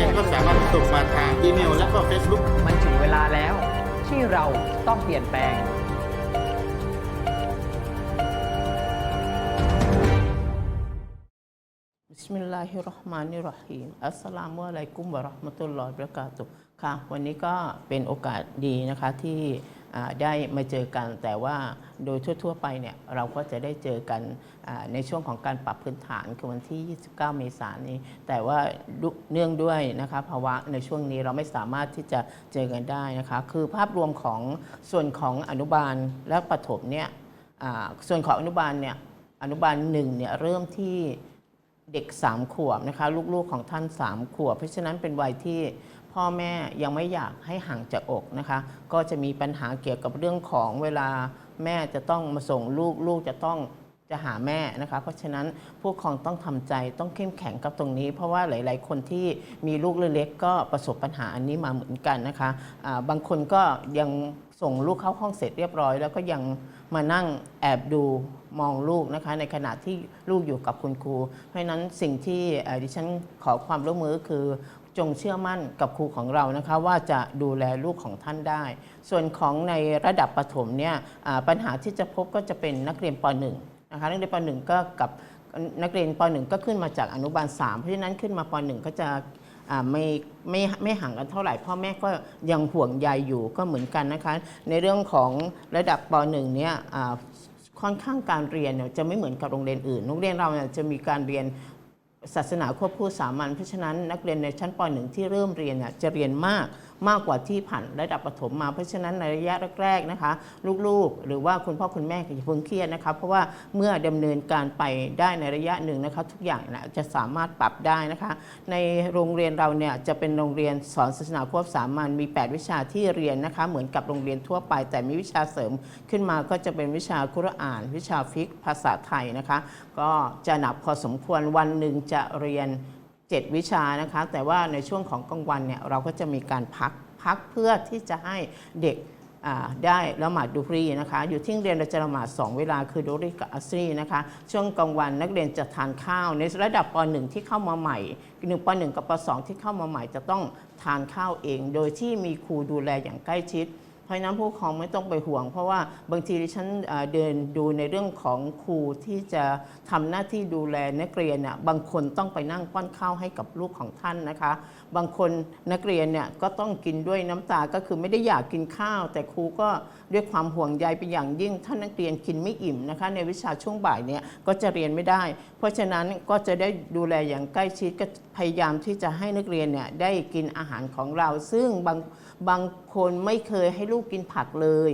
รียนก็สามารถส่งมาทางอีเมลและก็เฟซบุ๊กมันถึงเวลาแล้ว ที่เราต้องเปลี่ยนแปลง บิสมิลลาฮิรราะห์มานิรราะฮีมอัสสลามุอะลัยกุมวะราะห์มะตุลลอฮิวะบะเราะกาตุค่ะ วันนี้ก็เป็นโอกาสดีนะคะที่ได้มาเจอกัน แต่ว่าโดยทั่ว ๆ ไปเนี่ยเราก็จะได้เจอกันในช่วงของการปรับพื้นฐานคือวันที่ 29 เมษายนนี้ แต่ว่าเนื่องด้วยนะคะภาวะในช่วงนี้เราไม่สามารถที่จะเจอกันได้นะคะ คือภาพรวมของส่วนของอนุบาลและประถมเนี่ยส่วนของอนุบาลเนี่ยอนุบาลหนึ่งเนี่ยเริ่มที่ เด็ก 3 ขวบนะคะ ลูกๆของท่าน 3 ขวบ เพราะฉะนั้นเป็นวัยที่พ่อแม่ยังไม่อยากให้ห่างจากอกนะคะ ก็จะมีปัญหาเกี่ยวกับเรื่องของเวลาแม่จะต้องมาส่งลูกลูกจะต้องจะหาแม่นะคะ เพราะฉะนั้นผู้ปกครองต้องทำใจต้องเข้มแข็งกับตรงนี้ เพราะว่าหลาย ๆ คนที่มีลูกเล็กๆก็ประสบปัญหาอันนี้มาเหมือนกันนะคะอ่าบางคนก็ยัง ส่งลูกเข้าห้องเสร็จเรียบร้อย แล้วก็ยังมานั่งแอบดูมองลูกนะคะ ในขณะที่ลูกอยู่กับคุณครู เพราะนั้นสิ่งที่ดิฉันขอความร่วมมือคือจงเชื่อมั่นกับครูของเรานะคะ ว่าจะดูแลลูกของท่านได้ ส่วนของในระดับประถมเนี่ยปัญหาที่จะพบก็จะเป็นนักเรียนป .1 นะคะนักเรียนป .1 ก็กับนักเรียนป .1 ก็ขึ้นมาจากอนุบาล3เพราะฉะนั้นขึ้นมาป .1 ก็จะ ไม่ไม่ไม่ห่างกันเท่าไหร่พ่อแม่ก็ยังห่วงใยอยู่ก็เหมือนกันนะคะ ในเรื่องของระดับป .1 เนี่ยค่อนข้างการเรียนจะไม่เหมือนกับโรงเรียนอื่น โรงเรียนเราจะมีการเรียนศาสนาควบคู่สามัญเพราะฉะนั้นนักเรียนในชั้นป .1 ที่เริ่มเรียนจะเรียนมาก มากกว่าที่ผ่านระดับประถมมา เพราะฉะนั้นในระยะแรกๆนะคะ ลูกๆ หรือว่าคุณพ่อคุณแม่ก็อย่าเพิ่งเครียดนะคะเพราะว่าเมื่อดำเนินการไปได้ในระยะหนึ่งนะคะ ทุกอย่างนะจะสามารถปรับได้นะคะ ในโรงเรียนเราเนี่ยจะเป็นโรงเรียนสอนศาสนาควบสามัญมี 8 วิชาที่เรียนนะคะ เหมือนกับโรงเรียนทั่วไป แต่มีวิชาเสริมขึ้นมาก็จะเป็นวิชาคุรอาน วิชาฟิกภาษาไทยนะคะ ก็จะหนักพอสมควรวันหนึ่งจะเรียน 7 วิชานะคะ แต่ว่าในช่วงของกลางวันเนี่ยเราก็จะมีการพักพักเพื่อที่จะให้เด็กได้ละหมาดดูฮรีนะคะ อยู่ที่เรียนเราจะละหมาด2เวลาคือดูรีกับอัสรีนะคะ ช่วงกลางวันนักเรียนจะทานข้าว ในระดับป .1 ที่เข้ามาใหม่1ป .1 กับป .2 ที่เข้ามาใหม่จะต้องทานข้าวเอง โดยที่มีครูดูแลอย่างใกล้ชิด ราะนั้นผู้ปกครองไม่ต้องไปห่วง เพราะว่าบางทีดิฉันเดินดูในเรื่องของครูที่จะทำหน้าที่ดูแลนักเรียนน่ะบางคนต้องไปนั่งป้อนข้าวให้กับลูกของท่านนะคะ บางคนนักเรียนเนี่ยก็ต้องกินด้วยน้ำตาก็คือไม่ได้อยากกินข้าว แต่ครูก็ด้วยความห่วงใยเป็นอย่างยิ่งท่านนักเรียนกินไม่อิ่มนะคะ ในวิชาช่วงบ่ายเนี่ยก็จะเรียนไม่ได้ เพราะฉะนั้นก็จะได้ดูแลอย่างใกล้ชิดก็พยายามที่จะให้นักเรียนเนี่ยได้กินอาหารของเรา ซึ่งบางบางคนไม่เคยให้ลูกกินผักเลย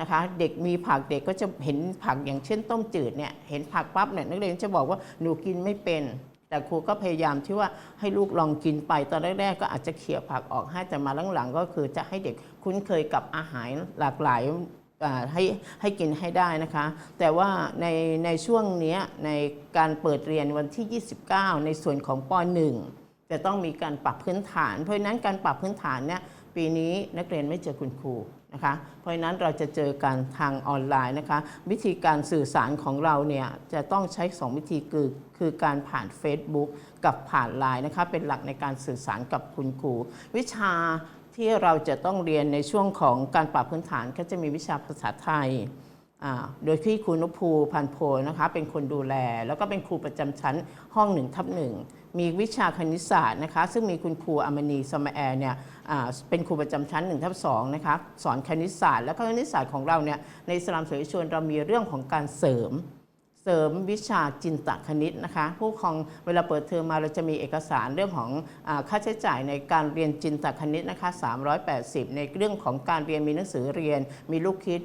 นะคะเด็กมีผักเด็กก็จะเห็นผักอย่างเช่นต้มจืดเนี่ยเห็นผักปั๊บเนี่ยนักเรียนจะบอกว่าหนูกินไม่เป็น แต่ครูก็พยายามที่ว่าให้ลูกลองกินไปตอนแรกๆก็อาจจะเขี่ยผักออกให้แต่มาหลังๆ ก็คือจะให้เด็กคุ้นเคยกับอาหารหลากหลายให้ให้กินให้ได้นะคะ แต่ว่าในในช่วงเนี้ยในการเปิดเรียนวันที่ 29 ในส่วนของป .1 จะต้องมีการปรับพื้นฐาน เพราะนั้นการปรับพื้นฐานเนี่ย ปีนี้นักเรียนไม่เจอคุณครูนะคะเพราะฉะนั้นเราจะเจอกันทางออนไลน์นะคะ วิธีการสื่อสารของเราเนี่ยจะต้องใช้ 2 วิธีคือคือการผ่าน Facebook กับผ่านไลน์นะคะเป็นหลักในการสื่อสารกับคุณครู วิชาที่เราจะต้องเรียนในช่วงของการปรับพื้นฐานก็จะมีวิชาภาษาไทย โดยที่ครูนภูพันโพนะคะเป็นคนดูแล แล้วก็เป็นครูประจำชั้นห้องหนึ่งทับหนึ่งมีวิชาคณิตศาสตร์นะคะซึ่งมีคุณครูอมณีสมแอร์เนี่ยเป็นครูประจำชั้น1ทับ2นะคะสอนคณิตศาสตร์ แล้วก็คณิตศาสตร์ของเราเนี่ยในสลามเสวยชวนเรามีเรื่องของการเสริม เสริมวิชาจินตคณิตนะคะ ผู้กครองเวลาเปิดเทอมมาเราจะมีเอกสารเรื่องของอค่าใช้จ่ายในการเรียนจินตคณิตนะคะ 380 ในเรื่องของการเรียนมีหนังสือเรียนมีลูกคิด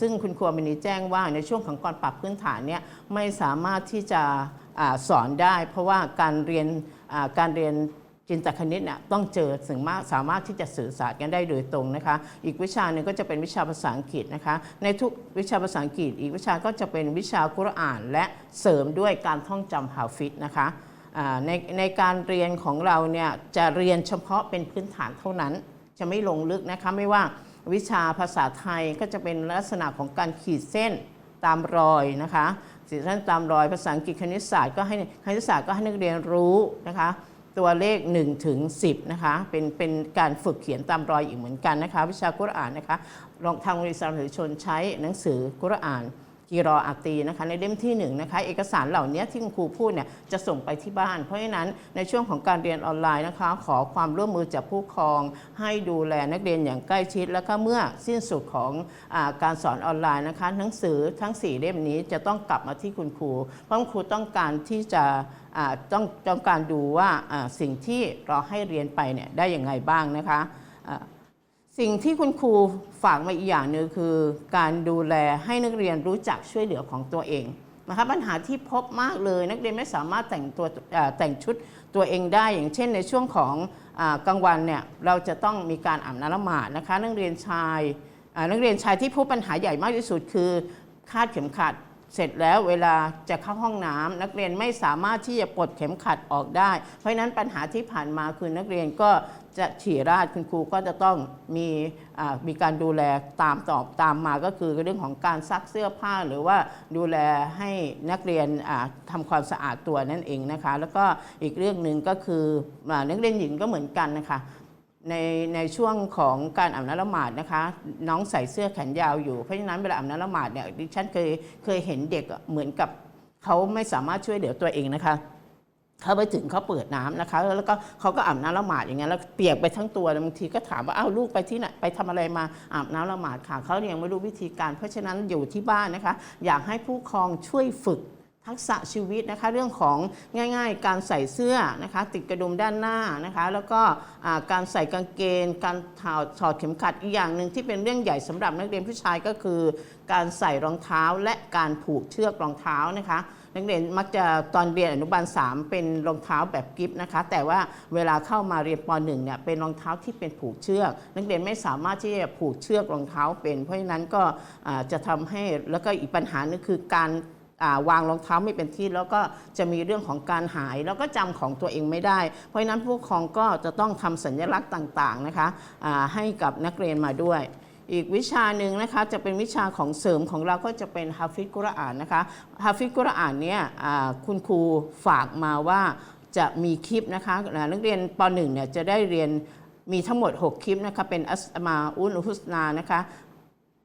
ซึ่งคุณครูมินีแจ้งว่าในช่วงของการปรับพื้นฐานเนี่ยไม่สามารถที่จะอสอนได้ เพราะว่าการเรียนการเรียน จินตคณิตเนี่ยต้องเจอถึงมากสามารถที่จะสื่อสารกันได้โดยตรงนะคะ อีกวิชาหนึ่งก็จะเป็นวิชาภาษาอังกฤษนะคะ ในทุกวิชาภาษาอังกฤษ อีกวิชาก็จะเป็นวิชากุรอาน และเสริมด้วยการท่องจำฮาฟิดนะคะในในการเรียนของเราเนี่ยจะเรียนเฉพาะเป็นพื้นฐานเท่านั้น จะไม่ลงลึกนะคะไม่ว่าวิชาภาษาไทยก็จะเป็นลักษณะของการขีดเส้นตามรอยนะคะขีเส้นตามรอยภาษาอังกฤษคณิตศาสตร์ก็ให้คณิตศาสตร์ก็ให้นักเรียนรู้นะคะ ตัวเลข1ถึง10นะคะเป็นเป็นการฝึกเขียนตามรอยอีกเหมือนกันนะคะวิชากุรอานนะคะลองทางบริษัทหรือชนใช้หนังสือกุรอานกีรออาตีนะคะในเล่มที่1นงนะคะเอกสารเหล่านี้ที่คุณครูพูดเนี่ยจะส่งไปที่บ้าน เพราะฉะนั้นในช่วงของการเรียนออนไลน์นะคะ ขอความร่วมมือจากผู้ปกครอง ให้ดูแลนักเรียนอย่างใกล้ชิด แล้วก็เมื่อสิ้นสุดของอการสอนออนไลน์นะคะหนังสือทั้ง 4 เล่มนี้จะต้องกลับมาที่คุณครู เพราะคุณครูต้องการที่จะ ต้องต้องการดูว่าสิ่งที่เราให้เรียนไปเนี่ยได้อย่างไงบ้างนะคะสิ่งที่คุณครูฝากมาอีกอย่างหนึ่งคือ การดูแลให้นักเรียนรู้จักช่วยเหลือของตัวเองนะคะปัญหาที่พบมากเลยนักเรียนไม่สามารถแต่งตัวแต่งชุดตัวเองได้ อย่างเช่นในช่วงของอกลางวันเนี่ยเราจะต้องมีการอาบน้ำละหมาดนะคะนักเรียนชายนักเรียนชายที่พบปัญหาใหญ่มากที่สุดคือคาดเข็มขัด เสร็จแล้วเวลาจะเข้าห้องน้ำนักเรียนไม่สามารถที่จะปลดเข็มขัดออกได้ เพราะฉะนั้นปัญหาที่ผ่านมาคือนักเรียนก็จะฉี่ราดคุณครูก็จะต้องมีมีการดูแลตามตอบตามมาก็คือเรื่องของการซักเสื้อผ้า หรือว่าดูแลให้นักเรียนอ่าทำความสะอาดตัวนั่นเองนะคะ แล้วก็อีกเรื่องหนึ่งก็คือนักเรียนหญิงก็เหมือนกันนะคะ ในในช่วงของการอาบน้ำละหมาดนะคะ น้องใส่เสื้อแขนยาวอยู่เพราะฉะนั้นเวลาอาบน้ำละหมาดเนี่ยดิฉันเคยเคยเห็นเด็กเหมือนกับเขาไม่สามารถช่วยเหลือตัวเองนะคะเขาไปถึงเขาเปิดน้ำนะคะ แล้วก็เขาก็อาบน้ำละหมาดอย่างเงี้ยแล้วเปียกไปทั้งตัวบางทีก็ถามว่าอ้าวลูกไปที่ไหนไปทำอะไรมาอาบน้ำละหมาดค่ะเขายังไม่รู้วิธีการ เพราะฉะนั้นอยู่ที่บ้านนะคะ อยากให้ผู้ปกครองช่วยฝึก ทักษะชีวิตนะคะเรื่องของง่ายๆ การใส่เสื้อนะคะติดกระดุมด้านหน้านะคะแล้วก็การใส่กางเกง การถอดเข็มขัดอีกอย่างหนึ่งที่เป็นเรื่องใหญ่สำหรับนักเรียนผู้ชายก็คือ การใส่รองเท้าและการผูกเชือกรองเท้านะคะนักเรียนมักจะตอนเรียนอนุบาล 3 เป็นรองเท้าแบบกิฟต์นะคะ แต่ว่าเวลาเข้ามาเรียนป .1 เนี่ยเป็นรองเท้าที่เป็นผูกเชือก นักเรียนไม่สามารถที่จะผูกเชือกรองเท้าเป็น เพราะฉะนั้นก็จะทำให้แล้วก็อีกปัญหานึงคือการ วางรองเท้าไม่เป็นที่แล้วก็จะมีเรื่องของการหาย แล้วก็จำของตัวเองไม่ได้ เพราะฉะนั้นผู้ปกครองก็จะต้องทำสัญลักษณ์ต่างๆนะคะให้กับนักเรียนมาด้วยอีกวิชาหนึ่งนะคะจะเป็นวิชาของเสริมของเราก็จะเป็นฮาฟิซกุรอานนะคะฮาฟิซกุรอานเนี่ยคุณครูฝากมาว่าจะมีคลิปนะคะนักเรียนป .1 เนี่ยจะได้เรียนมีทั้งหมด 6 คลิปนะคะเป็นอัสมาอุลฮุสนานะคะ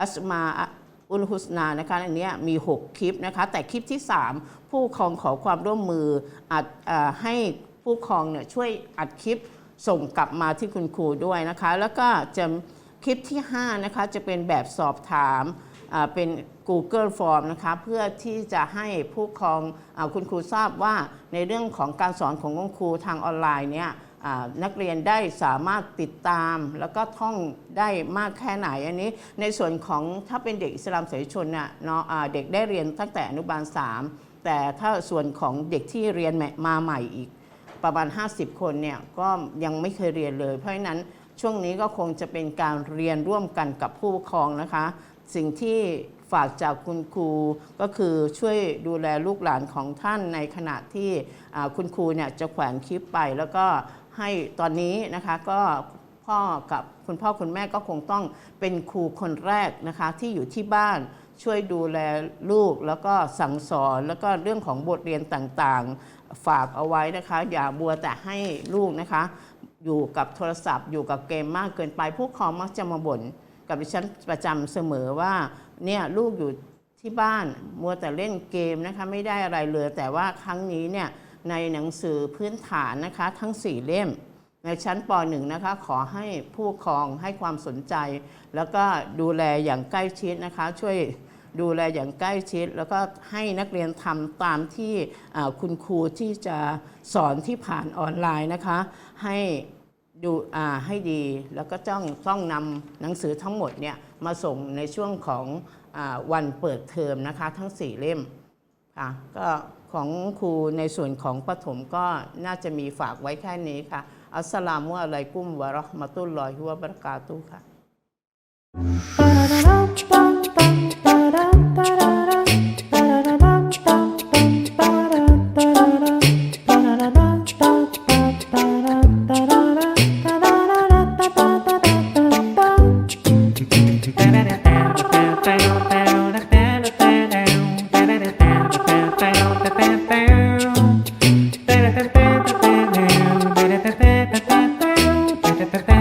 อัสมา อุลฮุสนานะคะอันนี้มี 6 คลิปนะคะ แต่คลิปที่ 3 ผู้ปกครองขอความร่วมมืออัดอให้ผู้ปกครองเนี่ยช่วยอัดคลิปส่งกลับมาที่คุณครูด้วยนะคะ แล้วก็จะคลิปที่ 5 นะคะ จะเป็นแบบสอบถามเป็น Google Form นะคะ เพื่อที่จะให้ผู้ปกครองอคุณครูทราบว่าในเรื่องของการสอนของคุณครูทางออนไลน์เนี่ย นักเรียนได้สามารถติดตาม แล้วก็ท่องได้มากแค่ไหนอันนี้ ในส่วนของถ้าเป็นเด็กอิสลามสายชนน่ะเนาะอ่าเด็กได้เรียนตั้งแต่อนุบาล 3 แต่ถ้าส่วนของเด็กที่เรียนมาใหม่อีกประมาณ 50 คนเนี่ยก็ยังไม่เคยเรียนเลย เพราะฉะนั้นช่วงนี้ก็คงจะเป็นการเรียนร่วมกันกับผู้ปกครองนะคะ สิ่งที่ฝากจากคุณครูก็คือช่วยดูแลลูกหลานของท่านในขณะที่คุณครูเนี่ยจะแขวนคลิปไปแล้วก็ ให้ตอนนี้นะคะก็พ่อกับคุณพ่อคุณแม่ก็คงต้องเป็นครูคนแรกนะคะที่อยู่ที่บ้านช่วยดูแลลูกแล้วก็สั่งสอนแล้วก็เรื่องของบทเรียนต่างๆ ฝากเอาไว้นะคะ อย่าบัวแต่ให้ลูกนะคะ อยู่กับโทรศัพท์ อยู่กับเกมมากเกินไป ผู้ปกครองมักจะมาบ่นกับดิฉันประจำเสมอว่าเนี่ยลูกอยู่ที่บ้านมัวแต่เล่นเกมนะคะไม่ได้อะไรเลยแต่ว่าครั้งนี้เนี่ย ในหนังสือพื้นฐานนะคะทั้ง 4 เล่ม ในชั้นป .1 นะคะขอให้ผู้ปกครองให้ความสนใจ แล้วก็ดูแลอย่างใกล้ชิดนะคะ ช่วยดูแลอย่างใกล้ชิด แล้วก็ให้นักเรียนทำตามที่คุณครูที่จะสอนที่ผ่านออนไลน์นะคะ ให้ดูให้ดี แล้วก็ต้องต้องนำหนังสือทั้งหมดเนี่ยมาส่งในช่วงของอวันเปิดเทอมนะคะ ทั้ง 4 เล่ม ค่ะก็ของครูในส่วนของปฐมก็น่าจะมีฝากไว้แค่นี้ค่ะ อัสสลามุอะลัยกุมวะราะห์มะตุลลอฮิวะบะเราะกาตุค่ะ Ba-da-da-da-da-da-da-da. Pepe.